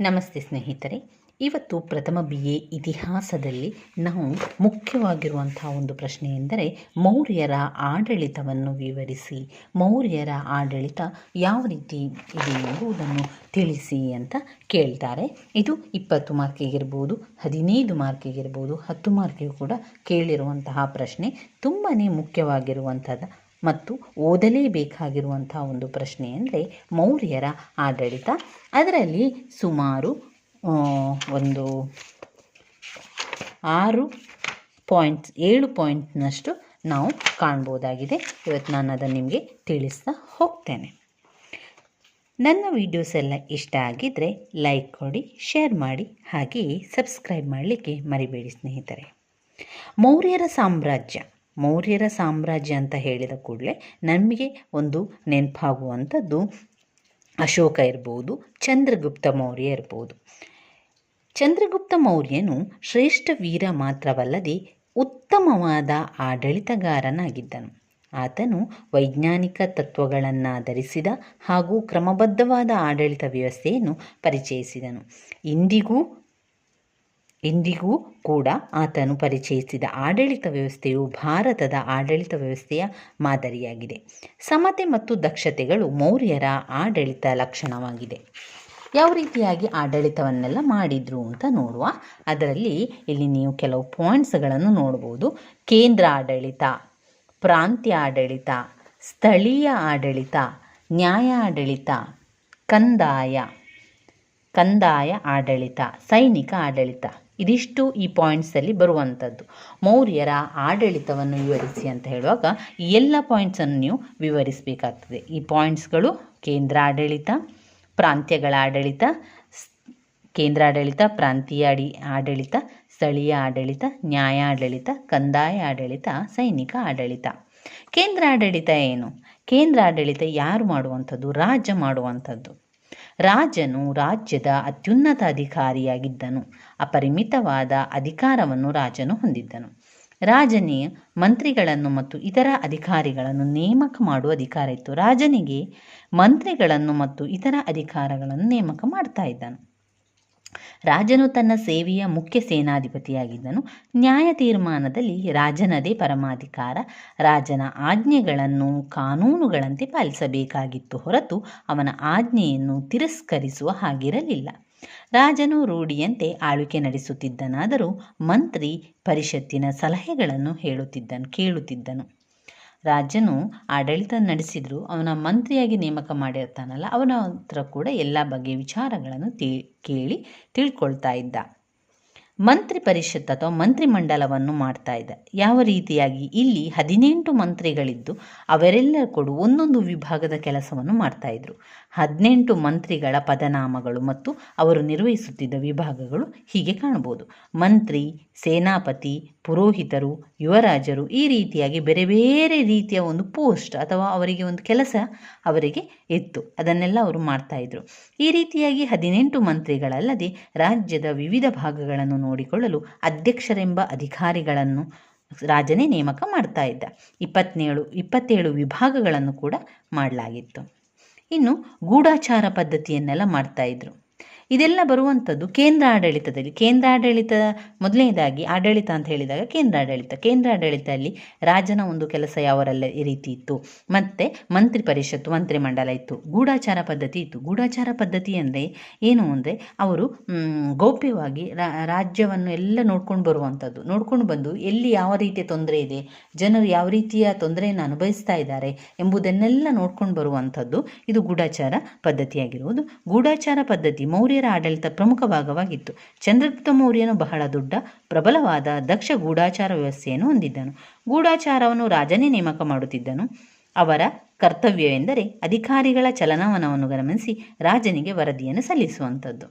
ನಮಸ್ತೆ ಸ್ನೇಹಿತರೆ. ಇವತ್ತು ಪ್ರಥಮ ಬಿ ಎ ಇತಿಹಾಸದಲ್ಲಿ ನಾವು ಮುಖ್ಯವಾಗಿರುವಂತಹ ಒಂದು ಪ್ರಶ್ನೆ ಎಂದರೆ, ಮೌರ್ಯರ ಆಡಳಿತವನ್ನು ವಿವರಿಸಿ, ಮೌರ್ಯರ ಆಡಳಿತ ಯಾವ ರೀತಿ ಇದೆ ಎಂಬುದನ್ನು ತಿಳಿಸಿ ಅಂತ ಕೇಳ್ತಾರೆ. ಇದು ಇಪ್ಪತ್ತು ಮಾರ್ಕಿಗಿರ್ಬೋದು ಹದಿನೈದು ಮಾರ್ಕಿಗಿರ್ಬೋದು ಹತ್ತು ಮಾರ್ಕಿಗೂ ಕೂಡ ಕೇಳಿರುವಂತಹ ಪ್ರಶ್ನೆ. ತುಂಬಾ ಮುಖ್ಯವಾಗಿರುವಂಥದ್ದು ಮತ್ತು ಓದಲೇಬೇಕಾಗಿರುವಂಥ ಒಂದು ಪ್ರಶ್ನೆ ಅಂದರೆ ಮೌರ್ಯರ ಆಡಳಿತ. ಅದರಲ್ಲಿ ಸುಮಾರು ಒಂದು ಆರು ಪಾಯಿಂಟ್ಸ್ ಏಳು ಪಾಯಿಂಟ್ನಷ್ಟು ನಾವು ಕಾಣ್ಬೋದಾಗಿದೆ. ಇವತ್ತು ನಾನು ಅದನ್ನು ನಿಮಗೆ ತಿಳಿಸ್ತಾ ಹೋಗ್ತೇನೆ. ನನ್ನ ವೀಡಿಯೋಸ್ ಎಲ್ಲ ಇಷ್ಟ ಆಗಿದ್ದರೆ ಲೈಕ್ ಕೊಡಿ, ಶೇರ್ ಮಾಡಿ, ಹಾಗೆಯೇ ಸಬ್ಸ್ಕ್ರೈಬ್ ಮಾಡಲಿಕ್ಕೆ ಮರಿಬೇಡಿ ಸ್ನೇಹಿತರೆ. ಮೌರ್ಯರ ಸಾಮ್ರಾಜ್ಯ. ಮೌರ್ಯರ ಸಾಮ್ರಾಜ್ಯ ಅಂತ ಹೇಳಿದ ಕೂಡಲೇ ನಮಗೆ ಒಂದು ನೆನಪಾಗುವಂಥದ್ದು ಅಶೋಕ ಇರ್ಬೋದು, ಚಂದ್ರಗುಪ್ತ ಮೌರ್ಯ ಇರ್ಬೋದು. ಚಂದ್ರಗುಪ್ತ ಮೌರ್ಯನು ಶ್ರೇಷ್ಠ ವೀರ ಮಾತ್ರವಲ್ಲದೆ ಉತ್ತಮವಾದ ಆಡಳಿತಗಾರನಾಗಿದ್ದನು. ಆತನು ವೈಜ್ಞಾನಿಕ ತತ್ವಗಳನ್ನು ಧರಿಸಿದ ಹಾಗೂ ಕ್ರಮಬದ್ಧವಾದ ಆಡಳಿತ ವ್ಯವಸ್ಥೆಯನ್ನು ಪರಿಚಯಿಸಿದನು. ಇಂದಿಗೂ ಇಂದಿಗೂ ಕೂಡ ಆತನು ಪರಿಚಯಿಸಿದ ಆಡಳಿತ ವ್ಯವಸ್ಥೆಯು ಭಾರತದ ಆಡಳಿತ ವ್ಯವಸ್ಥೆಯ ಮಾದರಿಯಾಗಿದೆ. ಸಮತೆ ಮತ್ತು ದಕ್ಷತೆಗಳು ಮೌರ್ಯರ ಆಡಳಿತ ಲಕ್ಷಣವಾಗಿದೆ. ಯಾವ ರೀತಿಯಾಗಿ ಆಡಳಿತವನ್ನೆಲ್ಲ ಮಾಡಿದ್ರು ಅಂತ ನೋಡುವ. ಅದರಲ್ಲಿ ಇಲ್ಲಿ ನೀವು ಕೆಲವು ಪಾಯಿಂಟ್ಸ್ಗಳನ್ನು ನೋಡ್ಬೋದು ಕೇಂದ್ರ ಆಡಳಿತ, ಪ್ರಾಂತ್ಯ ಆಡಳಿತ, ಸ್ಥಳೀಯ ಆಡಳಿತ, ನ್ಯಾಯ ಆಡಳಿತ, ಕಂದಾಯ ಕಂದಾಯ ಆಡಳಿತ, ಸೈನಿಕ ಆಡಳಿತ. ಇದಿಷ್ಟು ಈ ಪಾಯಿಂಟ್ಸಲ್ಲಿ ಬರುವಂಥದ್ದು ಮೌರ್ಯರ ಆಡಳಿತವನ್ನು ವಿವರಿಸಿ ಅಂತ ಹೇಳುವಾಗ ಈ ಎಲ್ಲ ಪಾಯಿಂಟ್ಸನ್ನು ನೀವು ವಿವರಿಸಬೇಕಾಗ್ತದೆ. ಈ ಪಾಯಿಂಟ್ಸ್ಗಳು ಕೇಂದ್ರ ಆಡಳಿತ ಪ್ರಾಂತ್ಯಗಳ ಆಡಳಿತ ಕೇಂದ್ರ ಆಡಳಿತ ಪ್ರಾಂತೀಯ ಆಡಳಿತ, ಸ್ಥಳೀಯ ಆಡಳಿತ, ನ್ಯಾಯ ಆಡಳಿತ, ಕಂದಾಯ ಆಡಳಿತ, ಸೈನಿಕ ಆಡಳಿತ. ಕೇಂದ್ರ ಆಡಳಿತ ಏನು? ಕೇಂದ್ರ ಆಡಳಿತ ಯಾರು ಮಾಡುವಂಥದ್ದು? ರಾಜ್ಯ ಮಾಡುವಂಥದ್ದು. ರಾಜನು ರಾಜ್ಯದ ಅತ್ಯುನ್ನತ ಅಧಿಕಾರಿಯಾಗಿದ್ದನು. ಅಪರಿಮಿತವಾದ ಅಧಿಕಾರವನ್ನು ರಾಜನು ಹೊಂದಿದ್ದನು. ರಾಜನೇ, ಮಂತ್ರಿಗಳನ್ನು ಮತ್ತು ಇತರ ಅಧಿಕಾರಿಗಳನ್ನು ನೇಮಕ ಮಾಡುವ ಅಧಿಕಾರ ಇತ್ತು. ರಾಜನಿಗೆ ಮಂತ್ರಿಗಳನ್ನು ಮತ್ತು ಇತರ ಅಧಿಕಾರಗಳನ್ನು ನೇಮಕ ಮಾಡ್ತಾ ಇದ್ದನು. ರಾಜನು ತನ್ನ ಸೇವೆಯ ಮುಖ್ಯ ಸೇನಾಧಿಪತಿಯಾಗಿದ್ದನು. ನ್ಯಾಯ ತೀರ್ಮಾನದಲ್ಲಿ ರಾಜನದೇ ಪರಮಾಧಿಕಾರ. ರಾಜನ ಆಜ್ಞೆಗಳನ್ನು ಕಾನೂನುಗಳಂತೆ ಪಾಲಿಸಬೇಕಾಗಿತ್ತು ಹೊರತು ಅವನ ಆಜ್ಞೆಯನ್ನು ತಿರಸ್ಕರಿಸುವ ಹಾಗಿರಲಿಲ್ಲ. ರಾಜನು ರೂಢಿಯಂತೆ ಆಳ್ವಿಕೆ ನಡೆಸುತ್ತಿದ್ದನಾದರೂ ಮಂತ್ರಿ ಪರಿಷತ್ತಿನ ಸಲಹೆಗಳನ್ನು ಹೇಳುತ್ತಿದ್ದನು, ಕೇಳುತ್ತಿದ್ದನು. ರಾಜನು ಆಡಳಿತ ನಡೆಸಿದ್ರು ಅವನ ಮಂತ್ರಿಯಾಗಿ ನೇಮಕ ಮಾಡಿರ್ತಾನಲ್ಲ, ಅವನ ಹತ್ರ ಕೂಡ ಎಲ್ಲ ಬಗೆಯ ವಿಚಾರಗಳನ್ನು ತಿ ಕೇಳಿ ತಿಳ್ಕೊಳ್ತಾ ಇದ್ದ. ಮಂತ್ರಿ ಪರಿಷತ್ ಅಥವಾ ಮಂತ್ರಿಮಂಡಲವನ್ನು ಮಾಡ್ತಾ ಇದೆ. ಯಾವ ರೀತಿಯಾಗಿ? ಇಲ್ಲಿ ಹದಿನೆಂಟು ಮಂತ್ರಿಗಳಿದ್ದು ಅವರೆಲ್ಲ ಕೂಡ ಒಂದೊಂದು ವಿಭಾಗದ ಕೆಲಸವನ್ನು ಮಾಡ್ತಾ ಇದ್ರು. ಹದಿನೆಂಟು ಮಂತ್ರಿಗಳ ಪದನಾಮಗಳು ಮತ್ತು ಅವರು ನಿರ್ವಹಿಸುತ್ತಿದ್ದ ವಿಭಾಗಗಳು ಹೀಗೆ ಕಾಣಬಹುದು. ಮಂತ್ರಿ, ಸೇನಾಪತಿ, ಪುರೋಹಿತರು, ಯುವರಾಜರು ಈ ರೀತಿಯಾಗಿ ಬೇರೆ ಬೇರೆ ರೀತಿಯ ಒಂದು ಪೋಸ್ಟ್ ಅಥವಾ ಅವರಿಗೆ ಒಂದು ಕೆಲಸ ಅವರಿಗೆ ಇತ್ತು. ಅದನ್ನೆಲ್ಲ ಅವರು ಮಾಡ್ತಾ ಇದ್ರು. ಈ ರೀತಿಯಾಗಿ ಹದಿನೆಂಟು ಮಂತ್ರಿಗಳಲ್ಲದೆ ರಾಜ್ಯದ ವಿವಿಧ ಭಾಗಗಳನ್ನು ನೋಡಿಕೊಳ್ಳಲು ಅಧ್ಯಕ್ಷರೆಂಬ ಅಧಿಕಾರಿಗಳನ್ನು ರಾಜನೇ ನೇಮಕ ಮಾಡ್ತಾ ಇದ್ದ. ಇಪ್ಪತ್ತೇಳು ಇಪ್ಪತ್ತೇಳು ವಿಭಾಗಗಳನ್ನು ಕೂಡ ಮಾಡಲಾಗಿತ್ತು. ಇನ್ನು ಗೂಢಾಚಾರ ಪದ್ಧತಿಯನ್ನೆಲ್ಲ ಮಾಡ್ತಾ ಇದ್ರು. ಇದೆಲ್ಲ ಬರುವಂಥದ್ದು ಕೇಂದ್ರ ಆಡಳಿತದಲ್ಲಿ ಕೇಂದ್ರ ಆಡಳಿತ ಮೊದಲನೇದಾಗಿ ಆಡಳಿತ ಅಂತ ಹೇಳಿದಾಗ ಕೇಂದ್ರ ಆಡಳಿತ ಕೇಂದ್ರ ಆಡಳಿತದಲ್ಲಿ ರಾಜನ ಒಂದು ಕೆಲಸ ಯಾವರೆಲ್ಲ ಈ ರೀತಿ ಇತ್ತು. ಮತ್ತು ಮಂತ್ರಿ ಪರಿಷತ್ತು ಮಂತ್ರಿಮಂಡಲ ಇತ್ತು. ಗೂಢಾಚಾರ ಪದ್ಧತಿ ಇತ್ತು. ಗೂಢಾಚಾರ ಪದ್ಧತಿ ಅಂದರೆ ಏನು ಅಂದರೆ ಅವರು ಗೌಪ್ಯವಾಗಿ ರಾಜ್ಯವನ್ನು ಎಲ್ಲ ನೋಡ್ಕೊಂಡು ಬರುವಂಥದ್ದು. ನೋಡ್ಕೊಂಡು ಬಂದು ಎಲ್ಲಿ ಯಾವ ರೀತಿಯ ತೊಂದರೆ ಇದೆ, ಜನರು ಯಾವ ರೀತಿಯ ತೊಂದರೆಯನ್ನು ಅನುಭವಿಸ್ತಾ ಇದ್ದಾರೆ ಎಂಬುದನ್ನೆಲ್ಲ ನೋಡ್ಕೊಂಡು ಬರುವಂಥದ್ದು ಇದು ಗೂಢಾಚಾರ ಪದ್ಧತಿಯಾಗಿರುವುದು. ಗೂಢಾಚಾರ ಪದ್ಧತಿ ಮೌರ್ಯರ ಆಡಳಿತ ಪ್ರಮುಖ ಭಾಗವಾಗಿತ್ತು. ಚಂದ್ರಗುಪ್ತ ಮೌರ್ಯನು ಬಹಳ ದೊಡ್ಡ, ಪ್ರಬಲವಾದ, ದಕ್ಷ ಗೂಢಾಚಾರ ವ್ಯವಸ್ಥೆಯನ್ನು ಹೊಂದಿದ್ದನು. ಗೂಢಾಚಾರವನ್ನು ರಾಜನೇ ನೇಮಕ ಮಾಡುತ್ತಿದ್ದನು. ಅವರ ಕರ್ತವ್ಯವೆಂದರೆ ಅಧಿಕಾರಿಗಳ ಚಲನವನವನ್ನು ಗಮನಿಸಿ ರಾಜನಿಗೆ ವರದಿಯನ್ನು ಸಲ್ಲಿಸುವಂಥದ್ದು.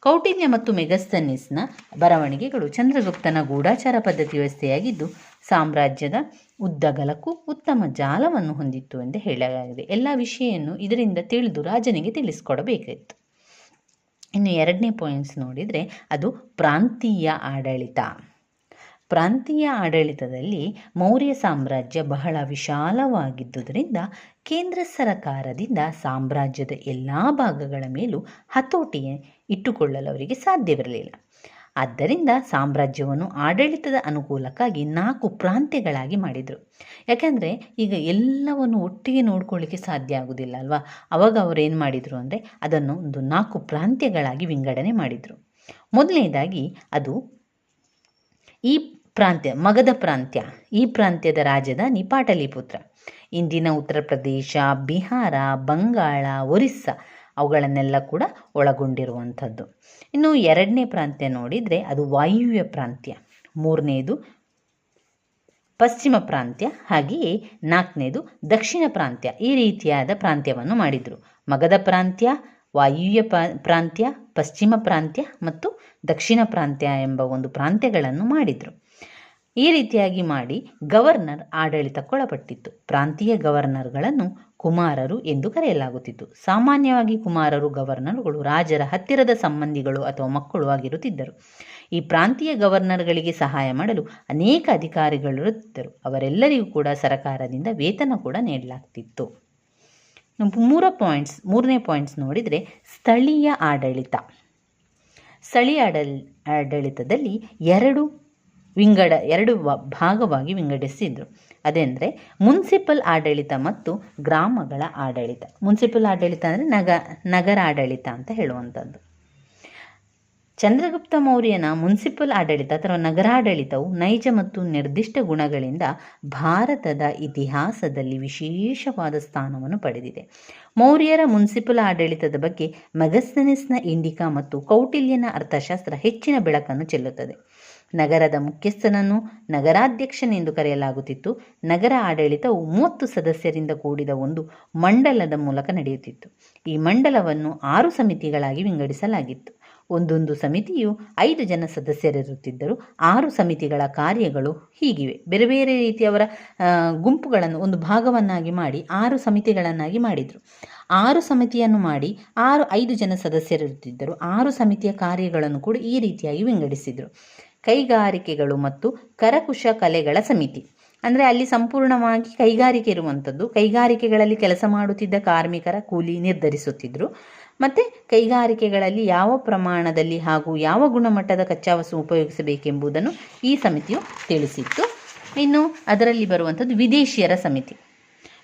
ಕೌಟಿಲ್ಯ ಮತ್ತು ಮೆಗಸ್ತನಿಸ್ನ ಬರವಣಿಗೆಗಳು ಚಂದ್ರಗುಪ್ತನ ಗೂಢಾಚಾರ ಪದ್ಧತಿ ವ್ಯವಸ್ಥೆಯಾಗಿದ್ದು, ಸಾಮ್ರಾಜ್ಯದ ಉದ್ದಗಲಕ್ಕೂ ಉತ್ತಮ ಜಾಲವನ್ನು ಹೊಂದಿತ್ತು ಎಂದು ಹೇಳಲಾಗಿದೆ. ಎಲ್ಲ ವಿಷಯವನ್ನು ಇದರಿಂದ ತಿಳಿದು ರಾಜನಿಗೆ ತಿಳಿಸ್ಕೊಡಬೇಕಿತ್ತು ಇನ್ನು ಎರಡನೇ ಪಾಯಿಂಟ್ಸ್ ನೋಡಿದರೆ ಅದು ಪ್ರಾಂತೀಯ ಆಡಳಿತ. ಪ್ರಾಂತೀಯ ಆಡಳಿತದಲ್ಲಿ ಮೌರ್ಯ ಸಾಮ್ರಾಜ್ಯ ಬಹಳ ವಿಶಾಲವಾಗಿದ್ದುದರಿಂದ ಕೇಂದ್ರ ಸರಕಾರದಿಂದ ಸಾಮ್ರಾಜ್ಯದ ಎಲ್ಲ ಭಾಗಗಳ ಮೇಲೂ ಹತೋಟಿ ಇಟ್ಟುಕೊಳ್ಳಲು ಅವರಿಗೆ ಸಾಧ್ಯವಿರಲಿಲ್ಲ. ಆದ್ದರಿಂದ ಸಾಮ್ರಾಜ್ಯವನ್ನು ಆಡಳಿತದ ಅನುಕೂಲಕ್ಕಾಗಿ ನಾಲ್ಕು ಪ್ರಾಂತ್ಯಗಳಾಗಿ ಮಾಡಿದರು. ಯಾಕೆಂದರೆ ಈಗ ಎಲ್ಲವನ್ನು ಒಟ್ಟಿಗೆ ನೋಡ್ಕೊಳ್ಳಿಕ್ಕೆ ಸಾಧ್ಯ ಆಗೋದಿಲ್ಲ ಅಲ್ವಾ? ಅವಾಗ ಅವರು ಏನು ಮಾಡಿದರು ಅಂದರೆ ಅದನ್ನು ಒಂದು ನಾಲ್ಕು ಪ್ರಾಂತ್ಯಗಳಾಗಿ ವಿಂಗಡಣೆ ಮಾಡಿದರು. ಮೊದಲನೇದಾಗಿ ಅದು ಈ ಪ್ರಾಂತ್ಯ, ಮಗಧ ಪ್ರಾಂತ್ಯ, ಈ ಪ್ರಾಂತ್ಯದ ರಾಜಧಾನಿ ಪಾಟಲಿಪುತ್ರ. ಇಂದಿನ ಉತ್ತರ ಪ್ರದೇಶ, ಬಿಹಾರ, ಬಂಗಾಳ, ಒರಿಸ್ಸಾ. ಅವುಗಳನ್ನೆಲ್ಲ ಕೂಡ ಒಳಗೊಂಡಿರುವಂಥದ್ದು. ಇನ್ನು ಎರಡನೇ ಪ್ರಾಂತ್ಯ ನೋಡಿದರೆ ಅದು ವಾಯುವ್ಯ ಪ್ರಾಂತ್ಯ. ಮೂರನೇದು ಪಶ್ಚಿಮ ಪ್ರಾಂತ್ಯ, ಹಾಗೆಯೇ ನಾಲ್ಕನೇದು ದಕ್ಷಿಣ ಪ್ರಾಂತ್ಯ. ಈ ರೀತಿಯಾದ ಪ್ರಾಂತ್ಯವನ್ನು ಮಾಡಿದರು. ಮಗಧ ಪ್ರಾಂತ್ಯ, ವಾಯುವ್ಯ ಪ್ರಾಂತ್ಯ, ಪಶ್ಚಿಮ ಪ್ರಾಂತ್ಯ ಮತ್ತು ದಕ್ಷಿಣ ಪ್ರಾಂತ್ಯ ಎಂಬ ಒಂದು ಪ್ರಾಂತ್ಯಗಳನ್ನು ಮಾಡಿದರು. ಈ ರೀತಿಯಾಗಿ ಮಾಡಿ ಗವರ್ನರ್ ಆಡಳಿತಕ್ಕೊಳಪಟ್ಟಿತ್ತು. ಪ್ರಾಂತೀಯ ಗವರ್ನರ್ಗಳನ್ನು ಕುಮಾರರು ಎಂದು ಕರೆಯಲಾಗುತ್ತಿತ್ತು. ಸಾಮಾನ್ಯವಾಗಿ ಕುಮಾರರು ಗವರ್ನರ್ಗಳು ರಾಜರ ಹತ್ತಿರದ ಸಂಬಂಧಿಗಳು ಅಥವಾ ಮಕ್ಕಳು ಆಗಿರುತ್ತಿದ್ದರು. ಈ ಪ್ರಾಂತೀಯ ಗವರ್ನರ್ಗಳಿಗೆ ಸಹಾಯ ಮಾಡಲು ಅನೇಕ ಅಧಿಕಾರಿಗಳಿರುತ್ತಿದ್ದರು. ಅವರೆಲ್ಲರಿಗೂ ಕೂಡ ಸರಕಾರದಿಂದ ವೇತನ ಕೂಡ ನೀಡಲಾಗ್ತಿತ್ತು. ಮೂರ ಪಾಯಿಂಟ್ಸ್, ಮೂರನೇ ಪಾಯಿಂಟ್ಸ್ ನೋಡಿದರೆ ಸ್ಥಳೀಯ ಆಡಳಿತ. ಸ್ಥಳೀಯ ಆಡಳಿತದಲ್ಲಿ ಎರಡು ವಿಂಗಡ ಎರಡು ಭಾಗವಾಗಿ ವಿಂಗಡಿಸಿದ್ರು. ಅದೆಂದರೆ ಮುನ್ಸಿಪಲ್ ಆಡಳಿತ ಮತ್ತು ಗ್ರಾಮಗಳ ಆಡಳಿತ. ಮುನ್ಸಿಪಲ್ ಆಡಳಿತ ಅಂದರೆ ನಗ, ನಗರ ಆಡಳಿತ ಅಂತ ಹೇಳುವಂಥದ್ದು. ಚಂದ್ರಗುಪ್ತ ಮೌರ್ಯನ ಮುನ್ಸಿಪಲ್ ಆಡಳಿತ ಅಥವಾ ನಗರಾಡಳಿತವು ನೈಜ ಮತ್ತು ನಿರ್ದಿಷ್ಟ ಗುಣಗಳಿಂದ ಭಾರತದ ಇತಿಹಾಸದಲ್ಲಿ ವಿಶೇಷವಾದ ಸ್ಥಾನವನ್ನು ಪಡೆದಿದೆ. ಮೌರ್ಯರ ಮುನ್ಸಿಪಲ್ ಆಡಳಿತದ ಬಗ್ಗೆ ಮೆಗಸ್ತನಿಸ್ನ ಇಂಡಿಕಾ ಮತ್ತು ಕೌಟಿಲ್ಯನ ಅರ್ಥಶಾಸ್ತ್ರ ಹೆಚ್ಚಿನ ಬೆಳಕನ್ನು ಚೆಲ್ಲುತ್ತದೆ. ನಗರದ ಮುಖ್ಯಸ್ಥನನ್ನು ನಗರಾಧ್ಯಕ್ಷನೆಂದು ಕರೆಯಲಾಗುತ್ತಿತ್ತು. ನಗರ ಆಡಳಿತವು ಮೂವತ್ತು ಸದಸ್ಯರಿಂದ ಕೂಡಿದ ಒಂದು ಮಂಡಲದ ಮೂಲಕ ನಡೆಯುತ್ತಿತ್ತು. ಈ ಮಂಡಲವನ್ನು ಆರು ಸಮಿತಿಗಳಾಗಿ ವಿಂಗಡಿಸಲಾಗಿತ್ತು. ಒಂದೊಂದು ಸಮಿತಿಯು ಐದು ಜನ ಸದಸ್ಯರಿರುತ್ತಿದ್ದರು ಆರು ಸಮಿತಿಗಳ ಕಾರ್ಯಗಳು ಹೀಗಿವೆ. ಬೇರೆ ಬೇರೆ ರೀತಿಯವರ ಗುಂಪುಗಳನ್ನು ಒಂದು ಭಾಗವನ್ನಾಗಿ ಮಾಡಿ ಆರು ಸಮಿತಿಗಳನ್ನಾಗಿ ಮಾಡಿದರು. ಆರು ಸಮಿತಿಯನ್ನು ಮಾಡಿ ಆರು, ಐದು ಜನ ಸದಸ್ಯರಿರುತ್ತಿದ್ದರು ಆರು ಸಮಿತಿಯ ಕಾರ್ಯಗಳನ್ನು ಕೂಡ ಈ ರೀತಿಯಾಗಿ ವಿಂಗಡಿಸಿದರು. ಕೈಗಾರಿಕೆಗಳು ಮತ್ತು ಕರಕುಶ ಕಲೆಗಳ ಸಮಿತಿ. ಅಂದರೆ ಅಲ್ಲಿ ಸಂಪೂರ್ಣವಾಗಿ ಕೈಗಾರಿಕೆ ಇರುವಂಥದ್ದು, ಕೈಗಾರಿಕೆಗಳಲ್ಲಿ ಕೆಲಸ ಮಾಡುತ್ತಿದ್ದ ಕಾರ್ಮಿಕರ ಕೂಲಿ ನಿರ್ಧರಿಸುತ್ತಿದ್ದರು ಮತ್ತು ಕೈಗಾರಿಕೆಗಳಲ್ಲಿ ಯಾವ ಪ್ರಮಾಣದಲ್ಲಿ ಹಾಗೂ ಯಾವ ಗುಣಮಟ್ಟದ ಕಚ್ಚಾ ವಸ್ತು ಉಪಯೋಗಿಸಬೇಕೆಂಬುದನ್ನು ಈ ಸಮಿತಿಯು ತಿಳಿಸಿತ್ತು. ಇನ್ನು ಅದರಲ್ಲಿ ಬರುವಂಥದ್ದು ವಿದೇಶಿಯರ ಸಮಿತಿ.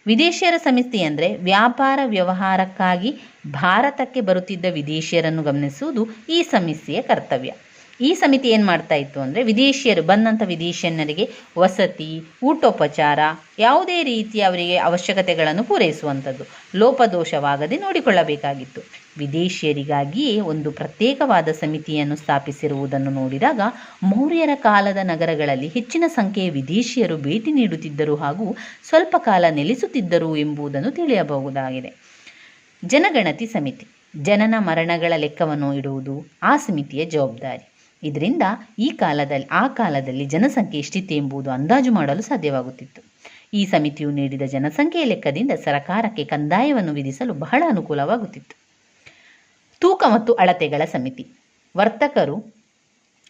ವಿದೇಶಿಯರ ಸಮಿತಿ ಅಂದರೆ ವ್ಯಾಪಾರ ವ್ಯವಹಾರಕ್ಕಾಗಿ ಭಾರತಕ್ಕೆ ಬರುತ್ತಿದ್ದ ವಿದೇಶಿಯರನ್ನು ಗಮನಿಸುವುದು ಈ ಸಮಿತಿಯ ಕರ್ತವ್ಯ. ಈ ಸಮಿತಿ ಏನು ಮಾಡ್ತಾ ಇತ್ತು ಅಂದರೆ ವಿದೇಶಿಯರು ಬಂದಂಥ ವಿದೇಶಿಯನ್ನರಿಗೆ ವಸತಿ, ಊಟೋಪಚಾರ, ಯಾವುದೇ ರೀತಿಯ ಅವರಿಗೆ ಅವಶ್ಯಕತೆಗಳನ್ನು ಪೂರೈಸುವಂಥದ್ದು, ಲೋಪದೋಷವಾಗದೆ ನೋಡಿಕೊಳ್ಳಬೇಕಾಗಿತ್ತು. ವಿದೇಶಿಯರಿಗಾಗಿಯೇ ಒಂದು ಪ್ರತ್ಯೇಕವಾದ ಸಮಿತಿಯನ್ನು ಸ್ಥಾಪಿಸಿರುವುದನ್ನು ನೋಡಿದಾಗ ಮೌರ್ಯರ ಕಾಲದ ನಗರಗಳಲ್ಲಿ ಹೆಚ್ಚಿನ ಸಂಖ್ಯೆಯ ವಿದೇಶಿಯರು ಭೇಟಿ ನೀಡುತ್ತಿದ್ದರು ಹಾಗೂ ಸ್ವಲ್ಪ ಕಾಲ ನೆಲೆಸುತ್ತಿದ್ದರು ಎಂಬುದನ್ನು ತಿಳಿಯಬಹುದಾಗಿದೆ. ಜನಗಣತಿ ಸಮಿತಿ, ಜನನ ಮರಣಗಳ ಲೆಕ್ಕವನ್ನು ಇಡುವುದು, ಆ ಸಮಿತಿಯ ಜವಾಬ್ದಾರಿ. ಇದರಿಂದ ಈ ಕಾಲದಲ್ಲಿ, ಆ ಕಾಲದಲ್ಲಿ ಜನಸಂಖ್ಯೆ ಎಷ್ಟಿತ್ತು ಎಂಬುದು ಅಂದಾಜು ಮಾಡಲು ಸಾಧ್ಯವಾಗುತ್ತಿತ್ತು. ಈ ಸಮಿತಿಯು ನೀಡಿದ ಜನಸಂಖ್ಯೆಯ ಲೆಕ್ಕದಿಂದ ಸರಕಾರಕ್ಕೆ ಕಂದಾಯವನ್ನು ವಿಧಿಸಲು ಬಹಳ ಅನುಕೂಲವಾಗುತ್ತಿತ್ತು. ತೂಕ ಮತ್ತು ಅಳತೆಗಳ ಸಮಿತಿ. ವರ್ತಕರು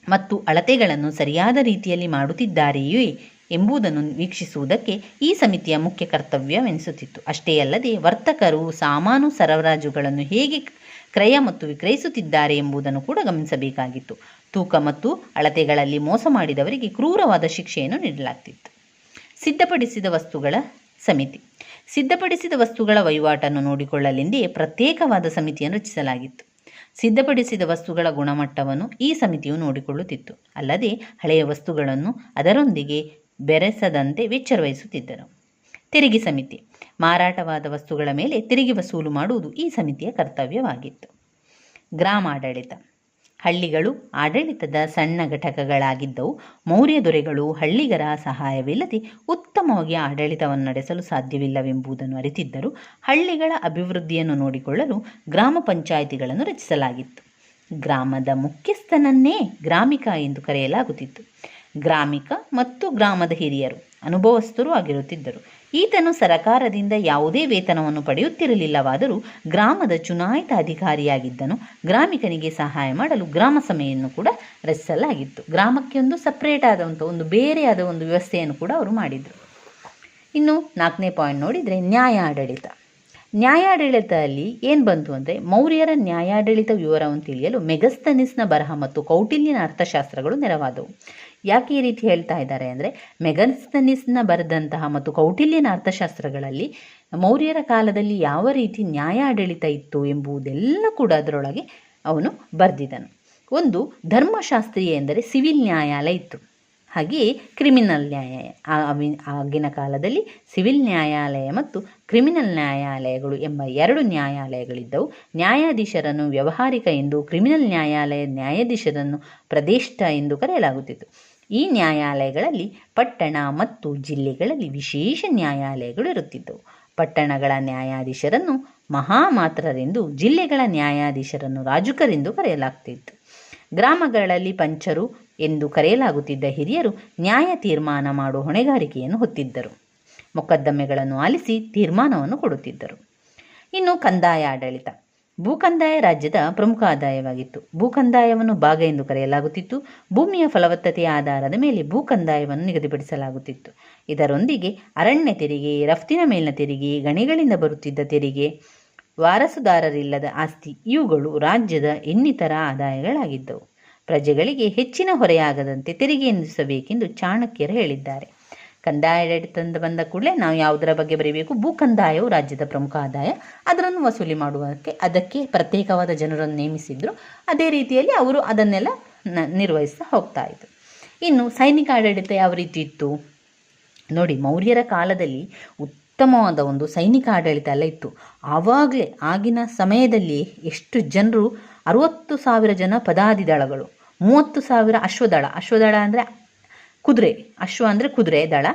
ಮತ್ತು ಅಳತೆಗಳನ್ನು ಸರಿಯಾದ ರೀತಿಯಲ್ಲಿ ಮಾಡುತ್ತಿದ್ದಾರೆಯೇ ಎಂಬುದನ್ನು ವೀಕ್ಷಿಸುವುದಕ್ಕೆ ಈ ಸಮಿತಿಯ ಮುಖ್ಯ ಕರ್ತವ್ಯವೆನಿಸುತ್ತಿತ್ತು. ಅಷ್ಟೇ ಅಲ್ಲದೆ ವರ್ತಕರು ಸಾಮಾನು ಸರಬರಾಜುಗಳನ್ನು ಹೇಗೆ ಕ್ರಯ ಮತ್ತು ವಿಕ್ರಯಿಸುತ್ತಿದ್ದಾರೆ ಎಂಬುದನ್ನು ಕೂಡ ಗಮನಿಸಬೇಕಾಗಿತ್ತು. ತೂಕ ಮತ್ತು ಅಳತೆಗಳಲ್ಲಿ ಮೋಸ ಮಾಡಿದವರಿಗೆ ಕ್ರೂರವಾದ ಶಿಕ್ಷೆಯನ್ನು ನೀಡಲಾಗ್ತಿತ್ತು. ಸಿದ್ಧಪಡಿಸಿದ ವಸ್ತುಗಳ ಸಮಿತಿ. ಸಿದ್ಧಪಡಿಸಿದ ವಸ್ತುಗಳ ವಹಿವಾಟನ್ನು ನೋಡಿಕೊಳ್ಳಲೆಂದೇ ಪ್ರತ್ಯೇಕವಾದ ಸಮಿತಿಯನ್ನು ರಚಿಸಲಾಗಿತ್ತು. ಸಿದ್ಧಪಡಿಸಿದ ವಸ್ತುಗಳ ಗುಣಮಟ್ಟವನ್ನು ಈ ಸಮಿತಿಯು ನೋಡಿಕೊಳ್ಳುತ್ತಿತ್ತು. ಅಲ್ಲದೆ ಹಳೆಯ ವಸ್ತುಗಳನ್ನು ಅದರೊಂದಿಗೆ ಬೆರೆಸದಂತೆ ಎಚ್ಚರವಹಿಸುತ್ತಿದ್ದರು ತೆರಿಗೆ ಸಮಿತಿ. ಮಾರಾಟವಾದ ವಸ್ತುಗಳ ಮೇಲೆ ತೆರಿಗೆ ವಸೂಲು ಮಾಡುವುದು ಈ ಸಮಿತಿಯ ಕರ್ತವ್ಯವಾಗಿತ್ತು. ಗ್ರಾಮಾಡಳಿತ. ಹಳ್ಳಿಗಳು ಆಡಳಿತದ ಸಣ್ಣ ಘಟಕಗಳಾಗಿದ್ದವು. ಮೌರ್ಯ ದೊರೆಗಳು ಹಳ್ಳಿಗರ ಸಹಾಯವಿಲ್ಲದೆ ಉತ್ತಮವಾಗಿ ಆಡಳಿತವನ್ನು ನಡೆಸಲು ಸಾಧ್ಯವಿಲ್ಲವೆಂಬುದನ್ನು ಅರಿತಿದ್ದರು ಹಳ್ಳಿಗಳ ಅಭಿವೃದ್ಧಿಯನ್ನು ನೋಡಿಕೊಳ್ಳಲು ಗ್ರಾಮ ಪಂಚಾಯಿತಿಗಳನ್ನು ರಚಿಸಲಾಗಿತ್ತು. ಗ್ರಾಮದ ಮುಖ್ಯಸ್ಥನನ್ನೇ ಗ್ರಾಮಿಕ ಎಂದು ಕರೆಯಲಾಗುತ್ತಿತ್ತು. ಗ್ರಾಮಿಕ ಮತ್ತು ಗ್ರಾಮದ ಹಿರಿಯರು, ಅನುಭವಸ್ಥರು ಆಗಿರುತ್ತಿದ್ದರು. ಈತನು ಸರಕಾರದಿಂದ ಯಾವುದೇ ವೇತನವನ್ನು ಪಡೆಯುತ್ತಿರಲಿಲ್ಲವಾದರೂ ಗ್ರಾಮದ ಚುನಾಯಿತ ಅಧಿಕಾರಿಯಾಗಿದ್ದನು. ಗ್ರಾಮಿಕನಿಗೆ ಸಹಾಯ ಮಾಡಲು ಗ್ರಾಮ ಸಭೆಯನ್ನು ಕೂಡ ರಚಿಸಲಾಗಿತ್ತು. ಗ್ರಾಮಕ್ಕೆ ಒಂದು ಸಪ್ರೇಟ್ ಆದಂಥ ಒಂದು ಬೇರೆಯಾದ ಒಂದು ವ್ಯವಸ್ಥೆಯನ್ನು ಕೂಡ ಅವರು ಮಾಡಿದರು. ಇನ್ನು ನಾಲ್ಕನೇ ಪಾಯಿಂಟ್ ನೋಡಿದರೆ ನ್ಯಾಯಾಡಳಿತ. ನ್ಯಾಯಾಡಳಿತದಲ್ಲಿ ಏನು ಬಂತು ಅಂದರೆ ಮೌರ್ಯರ ನ್ಯಾಯಾಡಳಿತ ವಿವರವನ್ನು ತಿಳಿಯಲು ಮೆಗಸ್ತನಿಸ್ನ ಬರಹ ಮತ್ತು ಕೌಟಿಲ್ಯನ ಅರ್ಥಶಾಸ್ತ್ರಗಳು ನೆರವಾದವು. ಯಾಕೆ ಈ ರೀತಿ ಹೇಳ್ತಾ ಇದ್ದಾರೆ ಅಂದರೆ ಮೆಗಸ್ತನಿಸ್ನ ಬರೆದಂತಹ ಮತ್ತು ಕೌಟಿಲ್ಯನ ಅರ್ಥಶಾಸ್ತ್ರಗಳಲ್ಲಿ ಮೌರ್ಯರ ಕಾಲದಲ್ಲಿ ಯಾವ ರೀತಿ ನ್ಯಾಯ ಆಡಳಿತ ಇತ್ತು ಎಂಬುದೆಲ್ಲ ಕೂಡ ಅದರೊಳಗೆ ಅವನು ಬರೆದಿದ್ದನು ಒಂದು ಧರ್ಮಶಾಸ್ತ್ರೀಯ ಎಂದರೆ ಸಿವಿಲ್ ನ್ಯಾಯಾಲಯ ಇತ್ತು. ಹಾಗೆಯೇ ಕ್ರಿಮಿನಲ್ ನ್ಯಾಯಾಲಯ ಆಗಿನ ಕಾಲದಲ್ಲಿ ಸಿವಿಲ್ ನ್ಯಾಯಾಲಯ ಮತ್ತು ಕ್ರಿಮಿನಲ್ ನ್ಯಾಯಾಲಯಗಳು ಎಂಬ ಎರಡು ನ್ಯಾಯಾಲಯಗಳಿದ್ದವು. ನ್ಯಾಯಾಧೀಶರನ್ನು ವ್ಯವಹಾರಿಕ ಎಂದು, ಕ್ರಿಮಿನಲ್ ನ್ಯಾಯಾಲಯ ನ್ಯಾಯಾಧೀಶರನ್ನು ಪ್ರದೇಷ್ಟ ಎಂದು ಕರೆಯಲಾಗುತ್ತಿತ್ತು. ಈ ನ್ಯಾಯಾಲಯಗಳಲ್ಲಿ ಪಟ್ಟಣ ಮತ್ತು ಜಿಲ್ಲೆಗಳಲ್ಲಿ ವಿಶೇಷ ನ್ಯಾಯಾಲಯಗಳು ಇರುತ್ತಿದ್ದವು. ಪಟ್ಟಣಗಳ ನ್ಯಾಯಾಧೀಶರನ್ನು ಮಹಾಮಾತ್ರರೆಂದು, ಜಿಲ್ಲೆಗಳ ನ್ಯಾಯಾಧೀಶರನ್ನು ರಾಜುಕರೆಂದು ಕರೆಯಲಾಗ್ತಿತ್ತು ಗ್ರಾಮಗಳಲ್ಲಿ ಪಂಚರು ಎಂದು ಕರೆಯಲಾಗುತ್ತಿದ್ದ ಹಿರಿಯರು ನ್ಯಾಯ ತೀರ್ಮಾನ ಮಾಡುವ ಹೊಣೆಗಾರಿಕೆಯನ್ನು ಹೊತ್ತಿದ್ದರು. ಮೊಕದ್ದಮೆಗಳನ್ನು ಆಲಿಸಿ ತೀರ್ಮಾನವನ್ನು ಕೊಡುತ್ತಿದ್ದರು. ಇನ್ನು ಕಂದಾಯ ಆಡಳಿತ. ಭೂಕಂದಾಯ ರಾಜ್ಯದ ಪ್ರಮುಖ ಆದಾಯವಾಗಿತ್ತು. ಭೂಕಂದಾಯವನ್ನು ಭಾಗ ಎಂದು ಕರೆಯಲಾಗುತ್ತಿತ್ತು. ಭೂಮಿಯ ಫಲವತ್ತತೆಯ ಆಧಾರದ ಮೇಲೆ ಭೂಕಂದಾಯವನ್ನು ನಿಗದಿಪಡಿಸಲಾಗುತ್ತಿತ್ತು. ಇದರೊಂದಿಗೆ ಅರಣ್ಯ ತೆರಿಗೆ, ರಫ್ತಿನ ಮೇಲಿನ ತೆರಿಗೆ, ಗಣಿಗಳಿಂದ ಬರುತ್ತಿದ್ದ ತೆರಿಗೆ, ವಾರಸುದಾರರಿಲ್ಲದ ಆಸ್ತಿ, ಇವುಗಳು ರಾಜ್ಯದ ಇನ್ನಿತರ ಆದಾಯಗಳಾಗಿದ್ದವು. ಪ್ರಜೆಗಳಿಗೆ ಹೆಚ್ಚಿನ ಹೊರೆಯಾಗದಂತೆ ತೆರಿಗೆ ಎಂದಿಸಬೇಕೆಂದು ಚಾಣಕ್ಯರು ಹೇಳಿದ್ದಾರೆ. ಕಂದಾಯ ಆಡಳಿತದಿಂದ ಬಂದ ಕೂಡಲೇ ನಾವು ಯಾವುದರ ಬಗ್ಗೆ ಬರೀಬೇಕು? ಭೂ ಕಂದಾಯವು ರಾಜ್ಯದ ಪ್ರಮುಖ ಆದಾಯ. ಅದರನ್ನು ವಸೂಲಿ ಮಾಡುವುದಕ್ಕೆ, ಅದಕ್ಕೆ ಪ್ರತ್ಯೇಕವಾದ ಜನರನ್ನು ನೇಮಿಸಿದ್ರು. ಅದೇ ರೀತಿಯಲ್ಲಿ ಅವರು ಅದನ್ನೆಲ್ಲ ನಿರ್ವಹಿಸ್ತಾ ಹೋಗ್ತಾ ಇದ್ರು. ಇನ್ನು ಸೈನಿಕ ಆಡಳಿತ ಯಾವ ರೀತಿ ಇತ್ತು? ನೋಡಿ, ಮೌರ್ಯರ ಕಾಲದಲ್ಲಿ ಉತ್ತಮವಾದ ಒಂದು ಸೈನಿಕ ಆಡಳಿತ ಎಲ್ಲ ಇತ್ತು. ಆವಾಗಲೇ ಆಗಿನ ಸಮಯದಲ್ಲಿ ಎಷ್ಟು ಜನರು? ಅರುವತ್ತು ಸಾವಿರ ಜನ ಪದಾದಿದಳಗಳು ಮೂವತ್ತು ಸಾವಿರ ಅಶ್ವದಳ. ಅಶ್ವದಳ ಅಂದರೆ ಕುದುರೆ, ಅಶ್ವ ಅಂದರೆ ಕುದುರೆ ದಳ.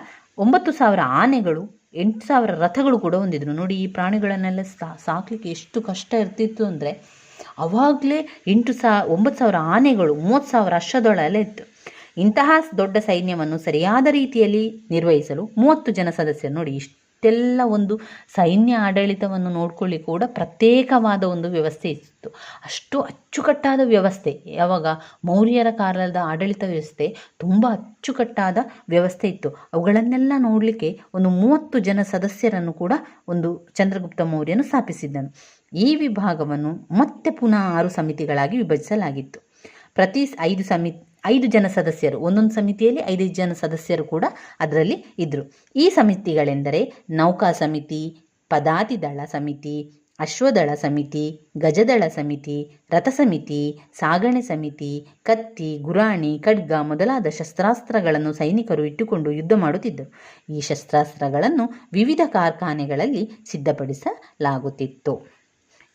ಒಂಬತ್ತು ಸಾವಿರ ಆನೆಗಳು, ಎಂಟು ಸಾವಿರ ರಥಗಳು ಕೂಡ ಹೊಂದಿದ್ರು. ನೋಡಿ, ಈ ಪ್ರಾಣಿಗಳನ್ನೆಲ್ಲ ಸಾಕಲಿಕ್ಕೆ ಎಷ್ಟು ಕಷ್ಟ ಇರ್ತಿತ್ತು ಅಂದರೆ ಅವಾಗಲೇ ಎಂಟು ಸಾ, ಒಂಬತ್ತು ಸಾವಿರ ಆನೆಗಳು, ಮೂವತ್ತು ಸಾವಿರ ಅಶ್ವದಳ ಎಲ್ಲ ಇತ್ತು. ಇಂತಹ ದೊಡ್ಡ ಸೈನ್ಯವನ್ನು ಸರಿಯಾದ ರೀತಿಯಲ್ಲಿ ನಿರ್ವಹಿಸಲು ಮೂವತ್ತು ಜನ ಸದಸ್ಯರು ನೋಡಿ ಇಷ್ಟೆಲ್ಲ ಒಂದು ಸೈನ್ಯ ಆಡಳಿತವನ್ನು ನೋಡ್ಕೊಳ್ಳಿ ಕೂಡ ಪ್ರತ್ಯೇಕವಾದ ಒಂದು ವ್ಯವಸ್ಥೆ ಇತ್ತು. ಅಷ್ಟು ಅಚ್ಚುಕಟ್ಟಾದ ವ್ಯವಸ್ಥೆ, ಯಾವಾಗ ಮೌರ್ಯರ ಕಾಲದ ಆಡಳಿತ ವ್ಯವಸ್ಥೆ ತುಂಬ ಅಚ್ಚುಕಟ್ಟಾದ ವ್ಯವಸ್ಥೆ ಇತ್ತು. ಅವುಗಳನ್ನೆಲ್ಲ ನೋಡಲಿಕ್ಕೆ ಒಂದು ಮೂವತ್ತು ಜನ ಸದಸ್ಯರನ್ನು ಕೂಡ ಒಂದು ಚಂದ್ರಗುಪ್ತ ಮೌರ್ಯನು ಸ್ಥಾಪಿಸಿದ್ದನು. ಈ ವಿಭಾಗವನ್ನು ಮತ್ತೆ ಪುನಃ ಆರು ಸಮಿತಿಗಳಾಗಿ ವಿಭಜಿಸಲಾಗಿತ್ತು. ಪ್ರತಿ ಐದು ಸಮಿ ಐದು ಜನ ಸದಸ್ಯರು, ಒಂದೊಂದು ಸಮಿತಿಯಲ್ಲಿ ಐದೈದು ಜನ ಸದಸ್ಯರು ಕೂಡ ಅದರಲ್ಲಿ ಇದ್ದರು ಈ ಸಮಿತಿಗಳೆಂದರೆ ನೌಕಾ ಸಮಿತಿ, ಪದಾತಿ ದಳ ಸಮಿತಿ, ಅಶ್ವದಳ ಸಮಿತಿ, ಗಜದಳ ಸಮಿತಿ, ರಥ ಸಮಿತಿ, ಸಾಗಣೆ ಸಮಿತಿ, ಕತ್ತಿ, ಗುರಾಣಿ, ಖಡ್ಗ ಮೊದಲಾದ ಶಸ್ತ್ರಾಸ್ತ್ರಗಳನ್ನು ಸೈನಿಕರು ಇಟ್ಟುಕೊಂಡು ಯುದ್ಧ ಮಾಡುತ್ತಿದ್ದರು. ಈ ಶಸ್ತ್ರಾಸ್ತ್ರಗಳನ್ನು ವಿವಿಧ ಕಾರ್ಖಾನೆಗಳಲ್ಲಿ ಸಿದ್ಧಪಡಿಸಲಾಗುತ್ತಿತ್ತು.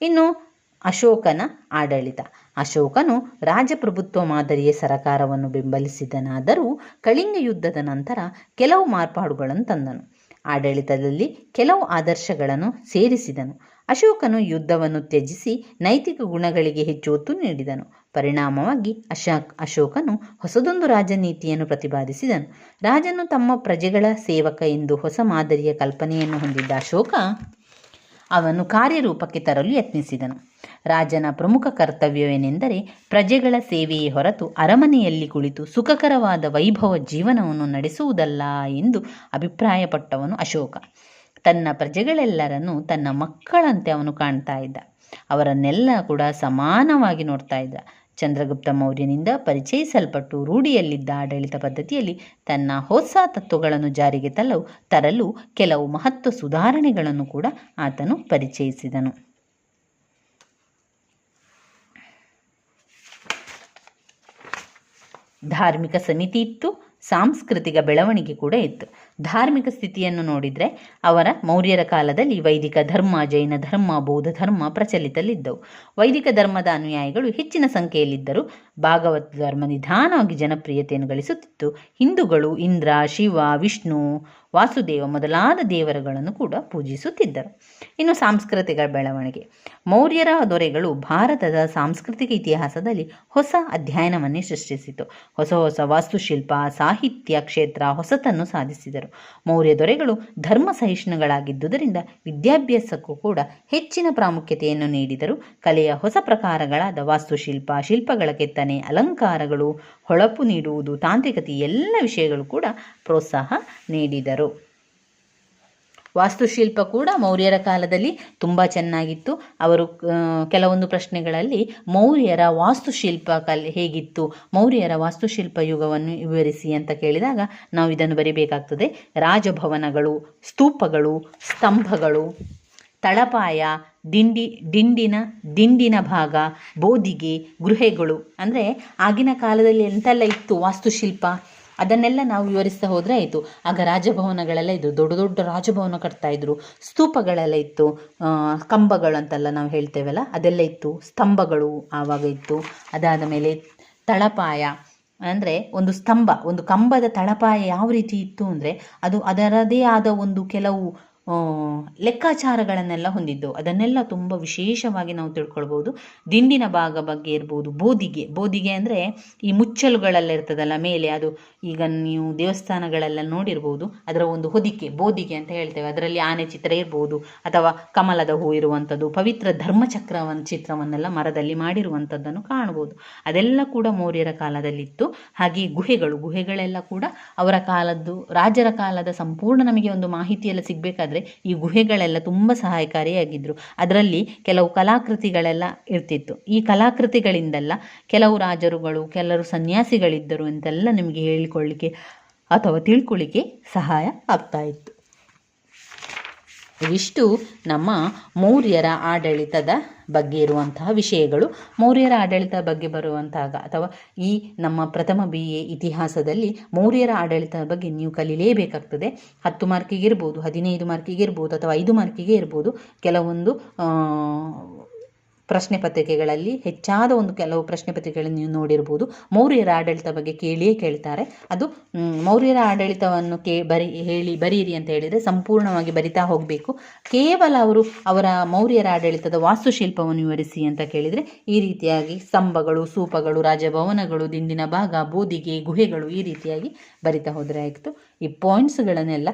ಇನ್ನು ಅಶೋಕನ ಆಡಳಿತ. ಅಶೋಕನು ರಾಜಪ್ರಭುತ್ವ ಮಾದರಿಯ ಸರಕಾರವನ್ನು ಬೆಂಬಲಿಸಿದನಾದರೂ ಕಳಿಂಗ ಯುದ್ಧದ ನಂತರ ಕೆಲವು ಮಾರ್ಪಾಡುಗಳನ್ನು ತಂದನು. ಆಡಳಿತದಲ್ಲಿ ಕೆಲವು ಆದರ್ಶಗಳನ್ನು ಸೇರಿಸಿದನು. ಅಶೋಕನು ಯುದ್ಧವನ್ನು ತ್ಯಜಿಸಿ ನೈತಿಕ ಗುಣಗಳಿಗೆ ಹೆಚ್ಚು ಒತ್ತು ನೀಡಿದನು. ಪರಿಣಾಮವಾಗಿ ಅಶಾಕ್ ಅಶೋಕನು ಹೊಸದೊಂದು ರಾಜನೀತಿಯನ್ನು ಪ್ರತಿಪಾದಿಸಿದನು. ರಾಜನು ತಮ್ಮ ಪ್ರಜೆಗಳ ಸೇವಕ ಎಂದು ಹೊಸ ಮಾದರಿಯ ಕಲ್ಪನೆಯನ್ನು ಹೊಂದಿದ್ದ ಅಶೋಕ ಅವನು ಕಾರ್ಯರೂಪಕ್ಕೆ ತರಲು ಯತ್ನಿಸಿದನು. ರಾಜನ ಪ್ರಮುಖ ಕರ್ತವ್ಯವೇನೆಂದರೆ ಪ್ರಜೆಗಳ ಸೇವೆಯೇ ಹೊರತು ಅರಮನೆಯಲ್ಲಿ ಕುಳಿತು ಸುಖಕರವಾದ ವೈಭವ ಜೀವನವನ್ನು ನಡೆಸುವುದಲ್ಲ ಎಂದು ಅಭಿಪ್ರಾಯಪಟ್ಟವನು ಅಶೋಕ. ತನ್ನ ಪ್ರಜೆಗಳೆಲ್ಲರನ್ನು ತನ್ನ ಮಕ್ಕಳಂತೆ ಅವನು ಕಾಣ್ತಾ ಇದ್ದ. ಅವರನ್ನೆಲ್ಲ ಕೂಡ ಸಮಾನವಾಗಿ ನೋಡ್ತಾ ಇದ್ದ. ಚಂದ್ರಗುಪ್ತ ಮೌರ್ಯನಿಂದ ಪರಿಚಯಿಸಲ್ಪಟ್ಟು ರೂಢಿಯಲ್ಲಿದ್ದ ಆಡಳಿತ ಪದ್ಧತಿಯಲ್ಲಿ ತನ್ನ ಹೊಸ ತತ್ವಗಳನ್ನು ಜಾರಿಗೆ ತಲು ತರಲು ಕೆಲವು ಮಹತ್ವ ಸುಧಾರಣೆಗಳನ್ನು ಕೂಡ ಆತನು ಪರಿಚಯಿಸಿದನು. ಧಾರ್ಮಿಕ ಸಮಿತಿ ಇತ್ತು, ಸಾಂಸ್ಕೃತಿಕ ಬೆಳವಣಿಗೆ ಕೂಡ ಇತ್ತು. ಧಾರ್ಮಿಕ ಸ್ಥಿತಿಯನ್ನು ನೋಡಿದರೆ ಅವರ ಮೌರ್ಯರ ಕಾಲದಲ್ಲಿ ವೈದಿಕ ಧರ್ಮ, ಜೈನ ಧರ್ಮ, ಬೌದ್ಧ ಧರ್ಮ ಪ್ರಚಲಿತಲ್ಲಿದ್ದವು ವೈದಿಕ ಧರ್ಮದ ಅನುಯಾಯಿಗಳು ಹೆಚ್ಚಿನ ಸಂಖ್ಯೆಯಲ್ಲಿದ್ದರು ಭಾಗವತ ಧರ್ಮ ನಿಧಾನವಾಗಿ ಜನಪ್ರಿಯತೆಯನ್ನು ಗಳಿಸುತ್ತಿತ್ತು. ಹಿಂದೂಗಳು ಇಂದ್ರ, ಶಿವ, ವಿಷ್ಣು, ವಾಸುದೇವ ಮೊದಲಾದ ದೇವರುಗಳನ್ನು ಕೂಡ ಪೂಜಿಸುತ್ತಿದ್ದರು. ಇನ್ನು ಸಾಂಸ್ಕೃತಿಕ ಬೆಳವಣಿಗೆ. ಮೌರ್ಯರ ದೊರೆಗಳು ಭಾರತದ ಸಾಂಸ್ಕೃತಿಕ ಇತಿಹಾಸದಲ್ಲಿ ಹೊಸ ಅಧ್ಯಯನವನ್ನೇ ಸೃಷ್ಟಿಸಿತು. ಹೊಸ ಹೊಸ ವಾಸ್ತುಶಿಲ್ಪ, ಸಾಹಿತ್ಯ ಕ್ಷೇತ್ರ ಹೊಸತನ್ನು ಸಾಧಿಸಿದರು. ಮೌರ್ಯ ದೊರೆಗಳು ಧರ್ಮ ಸಹಿಷ್ಣುಗಳಾಗಿದ್ದುದರಿಂದ ವಿದ್ಯಾಭ್ಯಾಸಕ್ಕೂ ಕೂಡ ಹೆಚ್ಚಿನ ಪ್ರಾಮುಖ್ಯತೆಯನ್ನು ನೀಡಿದರು. ಕಲೆಯ ಹೊಸ ಪ್ರಕಾರಗಳಾದ ವಾಸ್ತುಶಿಲ್ಪ, ಶಿಲ್ಪಗಳ ಕೆತ್ತನೆ, ಅಲಂಕಾರಗಳು, ಹೊಳಪು ನೀಡುವುದು, ತಾಂತ್ರಿಕತೆ, ಎಲ್ಲ ವಿಷಯಗಳು ಕೂಡ ಪ್ರೋತ್ಸಾಹ ನೀಡಿದರು. ವಾಸ್ತುಶಿಲ್ಪ ಕೂಡ ಮೌರ್ಯರ ಕಾಲದಲ್ಲಿ ತುಂಬ ಚೆನ್ನಾಗಿತ್ತು. ಅವರು ಕೆಲವೊಂದು ಪ್ರಶ್ನೆಗಳಲ್ಲಿ ಮೌರ್ಯರ ವಾಸ್ತುಶಿಲ್ಪ ಕಲೆ, ಹೇಗಿತ್ತು? ಮೌರ್ಯರ ವಾಸ್ತುಶಿಲ್ಪ ಯುಗವನ್ನು ವಿವರಿಸಿ ಅಂತ ಕೇಳಿದಾಗ ನಾವು ಇದನ್ನು ಬರೀಬೇಕಾಗ್ತದೆ. ರಾಜಭವನಗಳು, ಸ್ತೂಪಗಳು, ಸ್ತಂಭಗಳು, ತಳಪಾಯ, ದಿಂಡಿ, ದಿಂಡಿನ ದಿಂಡಿನ ಭಾಗ, ಬೋದಿಗೆ, ಗೃಹೆಗಳು, ಅಂದರೆ ಆಗಿನ ಕಾಲದಲ್ಲಿ ಎಂತೆಲ್ಲ ಇತ್ತು ವಾಸ್ತುಶಿಲ್ಪ? ಅದನ್ನೆಲ್ಲ ನಾವು ವಿವರಿಸ್ತಾ ಹೋದರೆ ಆಯಿತು. ಆಗ ರಾಜಭವನಗಳೆಲ್ಲ ಇದು ದೊಡ್ಡ ದೊಡ್ಡ ರಾಜಭವನ ಕಟ್ತಾ ಇದ್ರು. ಸ್ತೂಪಗಳೆಲ್ಲ ಇತ್ತು. ಕಂಬಗಳಂತೆಲ್ಲ ನಾವು ಹೇಳ್ತೇವಲ್ಲ, ಅದೆಲ್ಲ ಇತ್ತು. ಸ್ತಂಭಗಳು ಆವಾಗ ಇತ್ತು. ಅದಾದ ಮೇಲೆ ತಳಪಾಯ, ಅಂದರೆ ಒಂದು ಸ್ತಂಭ. ಒಂದು ಕಂಬದ ತಳಪಾಯ ಯಾವ ರೀತಿ ಇತ್ತು ಅಂದರೆ ಅದು ಅದರದೇ ಆದ ಒಂದು ಕೆಲವು ಲೆಕ್ಕಾಚಾರಗಳನ್ನೆಲ್ಲ ಹೊಂದಿದ್ದು. ಅದನ್ನೆಲ್ಲ ತುಂಬ ವಿಶೇಷವಾಗಿ ನಾವು ತಿಳ್ಕೊಳ್ಬೋದು. ದಿಂಡಿನ ಭಾಗ ಬಗ್ಗೆ ಇರ್ಬೋದು, ಬೋದಿಗೆ. ಬೋದಿಗೆ ಅಂದರೆ ಈ ಮುಚ್ಚಲುಗಳೆಲ್ಲ ಇರ್ತದಲ್ಲ, ಮೇಲೆ ಅದು ಈಗ ನೀವು ದೇವಸ್ಥಾನಗಳೆಲ್ಲ ನೋಡಿರ್ಬೋದು. ಅದರ ಒಂದು ಹೊದಿಕೆ, ಬೋದಿಗೆ ಅಂತ ಹೇಳ್ತೇವೆ. ಅದರಲ್ಲಿ ಆನೆ ಚಿತ್ರ ಇರ್ಬೋದು, ಅಥವಾ ಕಮಲದ ಹೂ ಇರುವಂಥದ್ದು, ಪವಿತ್ರ ಧರ್ಮಚಕ್ರವನ್ ಚಿತ್ರವನ್ನೆಲ್ಲ ಮರದಲ್ಲಿ ಮಾಡಿರುವಂಥದ್ದನ್ನು ಕಾಣ್ಬೋದು. ಅದೆಲ್ಲ ಕೂಡ ಮೌರ್ಯರ ಕಾಲದಲ್ಲಿತ್ತು. ಹಾಗೆ ಗುಹೆಗಳು, ಗುಹೆಗಳೆಲ್ಲ ಕೂಡ ಅವರ ಕಾಲದ್ದು, ರಾಜರ ಕಾಲದ ಸಂಪೂರ್ಣ ನಮಗೆ ಒಂದು ಮಾಹಿತಿಯೆಲ್ಲ ಸಿಗಬೇಕಾದ್ರೆ ಈ ಗುಹೆಗಳೆಲ್ಲ ತುಂಬ ಸಹಾಯಕಾರಿಯಾಗಿದ್ದರು ಅದರಲ್ಲಿ ಕೆಲವು ಕಲಾಕೃತಿಗಳೆಲ್ಲ ಇರ್ತಿತ್ತು. ಈ ಕಲಾಕೃತಿಗಳಿಂದೆಲ್ಲ ಕೆಲವು ರಾಜರುಗಳು, ಕೆಲವರು ಸನ್ಯಾಸಿಗಳಿದ್ದರು ಅಂತೆಲ್ಲ ನಿಮಗೆ ಹೇಳಿಕೊಳ್ಳಿಕ್ಕೆ ಅಥವಾ ತಿಳ್ಕೊಳ್ಳಿಕ್ಕೆ ಸಹಾಯ ಆಗ್ತಾ ಇತ್ತು. ಇವಿಷ್ಟು ನಮ್ಮ ಮೌರ್ಯರ ಆಡಳಿತದ ಬಗ್ಗೆ ಇರುವಂತಹ ವಿಷಯಗಳು. ಮೌರ್ಯರ ಆಡಳಿತ ಬಗ್ಗೆ ಬರುವಂತಹ ಅಥವಾ ಈ ನಮ್ಮ ಪ್ರಥಮ ಬಿ ಎ ಇತಿಹಾಸದಲ್ಲಿ ಮೌರ್ಯರ ಆಡಳಿತದ ಬಗ್ಗೆ ನೀವು ಕಲೀಲೇಬೇಕಾಗ್ತದೆ. ಹತ್ತು ಮಾರ್ಕಿಗೆ ಇರ್ಬೋದು, ಹದಿನೈದು ಮಾರ್ಕಿಗೆ ಇರ್ಬೋದು ಅಥವಾ ಐದು ಮಾರ್ಕಿಗೆ ಇರ್ಬೋದು. ಕೆಲವೊಂದು ಪ್ರಶ್ನೆ ಪತ್ರಿಕೆಗಳಲ್ಲಿ ಹೆಚ್ಚಾದ ಒಂದು ಕೆಲವು ಪ್ರಶ್ನೆ ಪತ್ರಿಕೆಗಳನ್ನು ನೀವು ನೋಡಿರ್ಬೋದು. ಮೌರ್ಯರ ಆಡಳಿತ ಬಗ್ಗೆ ಕೇಳಿಯೇ ಕೇಳ್ತಾರೆ. ಅದು ಮೌರ್ಯರ ಆಡಳಿತವನ್ನು ಕೇ, ಬರಿ, ಹೇಳಿ, ಬರೀರಿ ಅಂತ ಹೇಳಿದರೆ ಸಂಪೂರ್ಣವಾಗಿ ಬರಿತಾ ಹೋಗಬೇಕು. ಕೇವಲ ಅವರು ಅವರ ಮೌರ್ಯರ ಆಡಳಿತದ ವಾಸ್ತುಶಿಲ್ಪವನ್ನು ವಿವರಿಸಿ ಅಂತ ಕೇಳಿದರೆ, ಈ ರೀತಿಯಾಗಿ ಸ್ತಂಭಗಳು, ಸೂಪಗಳು, ರಾಜಭವನಗಳು, ದಿಂಡಿನ ಭಾಗ, ಬೂದಿಗೆ, ಗುಹೆಗಳು ಈ ರೀತಿಯಾಗಿ ಬರಿತಾ ಹೋದರೆ ಆಯಿತು. ಈ ಪಾಯಿಂಟ್ಸ್ಗಳನ್ನೆಲ್ಲ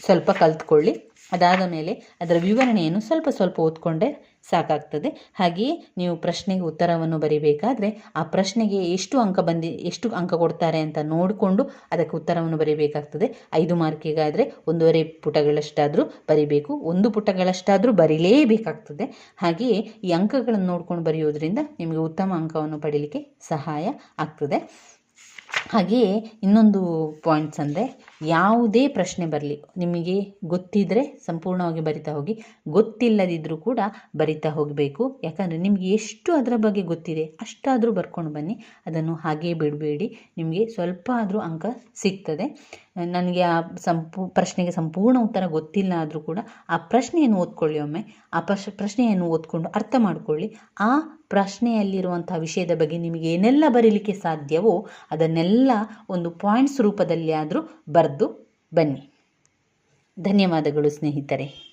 ಸ್ವಲ್ಪ ಕಲ್ತ್ಕೊಳ್ಳಿ. ಅದಾದ ಮೇಲೆ ಅದರ ವಿವರಣೆಯನ್ನು ಸ್ವಲ್ಪ ಸ್ವಲ್ಪ ಓದ್ಕೊಂಡೆ. ಸಾಕಾಗ್ತದೆ. ಹಾಗೆಯೇ ನೀವು ಪ್ರಶ್ನೆಗೆ ಉತ್ತರವನ್ನು ಬರೀಬೇಕಾದ್ರೆ ಆ ಪ್ರಶ್ನೆಗೆ ಎಷ್ಟು ಅಂಕ ಬಂದಿ, ಎಷ್ಟು ಅಂಕ ಕೊಡ್ತಾರೆ ಅಂತ ನೋಡಿಕೊಂಡು ಅದಕ್ಕೆ ಉತ್ತರವನ್ನು ಬರೀಬೇಕಾಗ್ತದೆ. ಐದು ಮಾರ್ಕಿಗಾದರೆ ಒಂದೂವರೆ ಪುಟಗಳಷ್ಟಾದರೂ ಬರಿಬೇಕು. ಒಂದು ಪುಟಗಳಷ್ಟಾದರೂ ಬರೀಲೇಬೇಕಾಗ್ತದೆ. ಹಾಗೆಯೇ ಈ ಅಂಕಗಳನ್ನು ನೋಡ್ಕೊಂಡು ಬರೆಯೋದ್ರಿಂದ ನಿಮಗೆ ಉತ್ತಮ ಅಂಕವನ್ನು ಪಡೀಲಿಕ್ಕೆ ಸಹಾಯ ಆಗ್ತದೆ. ಹಾಗೆಯೇ ಇನ್ನೊಂದು ಪಾಯಿಂಟ್ಸ್ ಅಂದರೆ ಯಾವುದೇ ಪ್ರಶ್ನೆ ಬರಲಿ, ನಿಮಗೆ ಗೊತ್ತಿದ್ದರೆ ಸಂಪೂರ್ಣವಾಗಿ ಬರಿತಾ ಹೋಗಿ ಗೊತ್ತಿಲ್ಲದಿದ್ದರೂ ಕೂಡ ಬರಿತಾ ಹೋಗಬೇಕು. ಯಾಕಂದರೆ ನಿಮಗೆ ಎಷ್ಟು ಅದರ ಬಗ್ಗೆ ಗೊತ್ತಿದೆ ಅಷ್ಟಾದರೂ ಬರ್ಕೊಂಡು ಬನ್ನಿ. ಅದನ್ನು ಹಾಗೇ ಬಿಡಬೇಡಿ. ನಿಮಗೆ ಸ್ವಲ್ಪ ಆದರೂ ಅಂಕ ಸಿಗ್ತದೆ. ನನಗೆ ಆ ಸಂಪೂ, ಪ್ರಶ್ನೆಗೆ ಸಂಪೂರ್ಣ ಉತ್ತರ ಗೊತ್ತಿಲ್ಲ ಆದರೂ ಕೂಡ ಆ ಪ್ರಶ್ನೆಯನ್ನು ಓದ್ಕೊಳ್ಳಿ ಒಮ್ಮೆ. ಆ ಪ್ರಶ್, ಪ್ರಶ್ನೆಯನ್ನು ಓದ್ಕೊಂಡು ಅರ್ಥ ಮಾಡಿಕೊಳ್ಳಿ. ಆ ಪ್ರಶ್ನೆಯಲ್ಲಿರುವಂಥ ವಿಷಯದ ಬಗ್ಗೆ ನಿಮಗೆ ಏನೆಲ್ಲ ಬರೀಲಿಕ್ಕೆ ಸಾಧ್ಯವೋ ಅದನ್ನೆಲ್ಲ ಒಂದು ಪಾಯಿಂಟ್ಸ್ ರೂಪದಲ್ಲಿ ಆದರೂ ಬರೆದು ಬನ್ನಿ. ಧನ್ಯವಾದಗಳು ಸ್ನೇಹಿತರೆ.